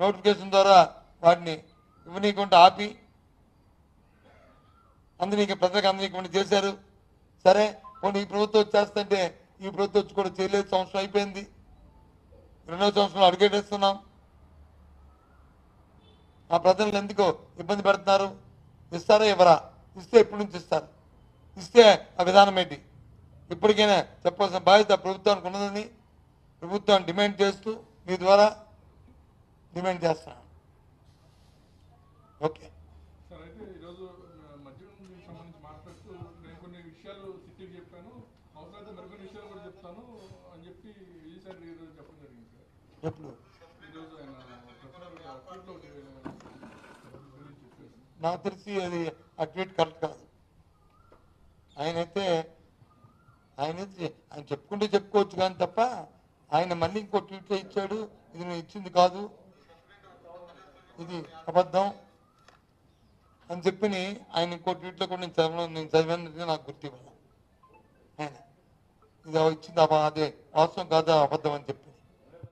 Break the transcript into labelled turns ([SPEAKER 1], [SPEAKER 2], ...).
[SPEAKER 1] Notification ద్వారా వాటిని ఇవ్వనీయకుండా ఆపి అందరికీ ప్రజలకు అందరికీ చేశారు. సరే పోనీ ఈ ప్రభుత్వం వచ్చేస్తుంటే ఈ ప్రభుత్వం వచ్చి కూడా చేయలేదు. సంవత్సరం అయిపోయింది. రెండవ సంవత్సరం అడుగేటేస్తున్నాం ఆ ప్రజలను ఎందుకో ఇబ్బంది పెడుతున్నారు? ఇస్తారా ఇవ్వరా? ఇస్తే ఎప్పటి నుంచి ఇస్తారు? ఇస్తే ఆ విధానం ఏంటి? ఇప్పటికైనా చెప్పాల్సిన బాధ్యత ప్రభుత్వానికి ఉన్నదని ప్రభుత్వాన్ని డిమాండ్ చేస్తూ మీ ద్వారా డిమాండ్ చేస్తున్నాను ఓకే. ఎప్పుడు? నాకు తెలిసి అది ఆ ట్వీట్ కరెక్ట్ కాదు. ఆయనైతే ఆయన ఆయన చెప్పుకుంటే చెప్పుకోవచ్చు కానీ తప్ప ఆయన మళ్ళీ ఇంకో ట్వీట్ ఇచ్చాడు ఇది నేను ఇచ్చింది కాదు. ఇది అబద్ధం అని చెప్పి ఆయన ఇంకో ట్వీట్లో కూడా నేను చదవను నేను చదివాను నాకు గుర్తివ్వను ఆయన ఇది ఇచ్చింది అదే. వాస్తవం కాదు అబద్ధం అని చెప్పి